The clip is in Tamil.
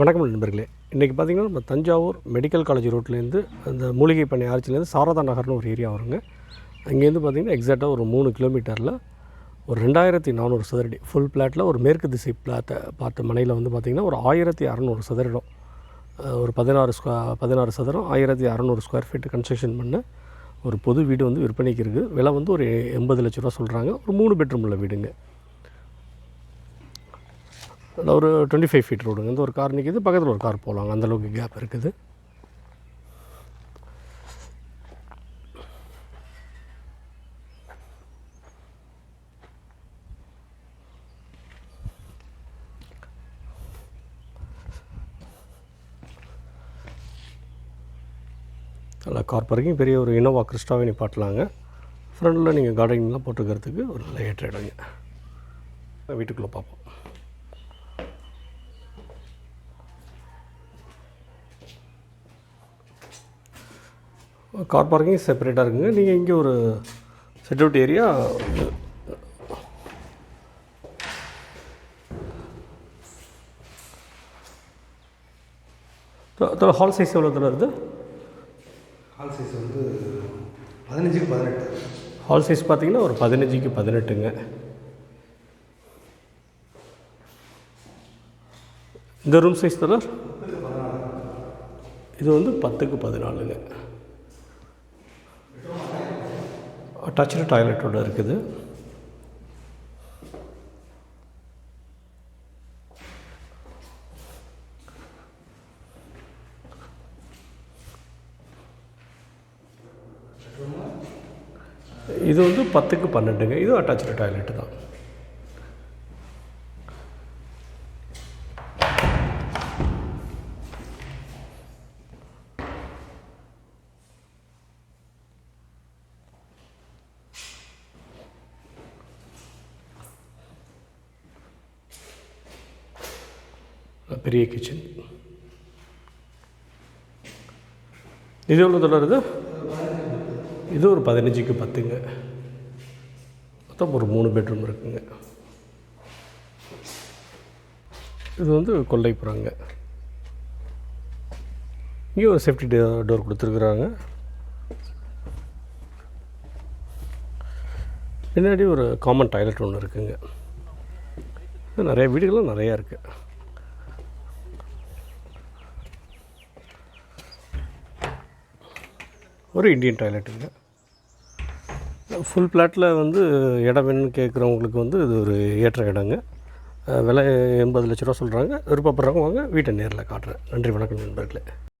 வணக்கம் நண்பர்களே. இன்றைக்கி பார்த்தீங்கன்னா நம்ம தஞ்சாவூர் மெடிக்கல் காலேஜ் ரோட்லேருந்து அந்த மூலிகை பண்ணை ஆர்ச்சிலேருந்து சாரதா நகர்னு ஒரு ஏரியா வருங்க. அங்கேருந்து பார்த்தீங்கன்னா எக்ஸாக்டாக ஒரு மூணு கிலோமீட்டரில் ஒரு ரெண்டாயிரத்தி நானூறு சதுரடி ஃபுல் பிளாட்டில் ஒரு மேற்கு திசை பிளாட்டை பார்த்த மனையில் வந்து பார்த்திங்கன்னா ஒரு ஆயிரத்தி அறநூறு சதுரம் ஒரு பதினாறு ஸ்கொ பதினாறு சதுரம் ஆயிரத்தி அறநூறு ஸ்கொயர் ஃபீட் கன்ஸ்ட்ரக்ஷன் பண்ண ஒரு பொது வீடு வந்து விற்பனைக்கு இருக்குது விலை வந்து ஒரு எண்பது லட்ச ரூபா சொல்கிறாங்க ஒரு மூணு பெட்ரூம் உள்ள வீடுங்க. ஒரு டுவெண்ட்டி ஃபைவ் ஃபீட் ரோடுங்க இந்த ஒரு கார் நிற்கிது பக்கத்தில் ஒரு கார் போகலாங்க அந்தளவுக்கு கேப் இருக்குது. நல்லா கார் பார்க்கிங் பெரிய ஒரு இனோவா கிறிஸ்டாவே நிப்பாட்டலாங்க. ஃப்ரண்டில் நீங்கள் கார்டனிங்லாம் போட்டுக்கிறதுக்கு ஒரு நல்ல ஏற்ற இடங்க வீட்டுக்குள்ளே பார்ப்போம். கார் பார்க்கிங் செப்பரேட்டாக இருக்குங்க. நீங்கள் இங்கே ஒரு sit out area hall size எவ்வளோ தூரம் இருக்குது ஹால் சைஸ் வந்து பதினஞ்சுக்கு பதினெட்டு. ஹால் சைஸ் பார்த்தீங்கன்னா ஒரு பதினஞ்சுக்கு பதினெட்டுங்க. இந்த ரூம் சைஸ் தலர் இது வந்து பத்துக்கு பதினாலுங்க. டச்சு டாய்லெட்டோடு இருக்குது. இது வந்து பத்துக்கு பன்னெண்டுங்க. இதுவும் அட்டாச்சு டாய்லெட்டு தான். பெரிய கிச்சன் இது எவ்வளோ தொடருது இது? ஒரு பதினஞ்சுக்கு பத்துங்க. மொத்தம் ஒரு மூணு பெட்ரூம் இருக்குங்க. இது வந்து கொல்லைப்புறங்க. இங்கே ஒரு சேஃப்டி டோர் கொடுத்துருக்குறாங்க. பின்னாடி ஒரு காமன் டாய்லெட் ஒன்று இருக்குங்க. நிறைய வீடுகளும் நிறையா இருக்குது ஒரு இண்டியன் டாய்லெட்டுங்க ஃபுல் பிளாட்டில் வந்து இடம் வேணும்னு கேட்குறவங்களுக்கு வந்து இது ஒரு ஏற்ற இடங்க. விலை எண்பது லட்ச ரூபா சொல்கிறாங்க விருப்பப்படுறவங்க வாங்க. வீட்டை நேரில் காட்டுறேன். நன்றி வணக்கம் நண்பர்களே.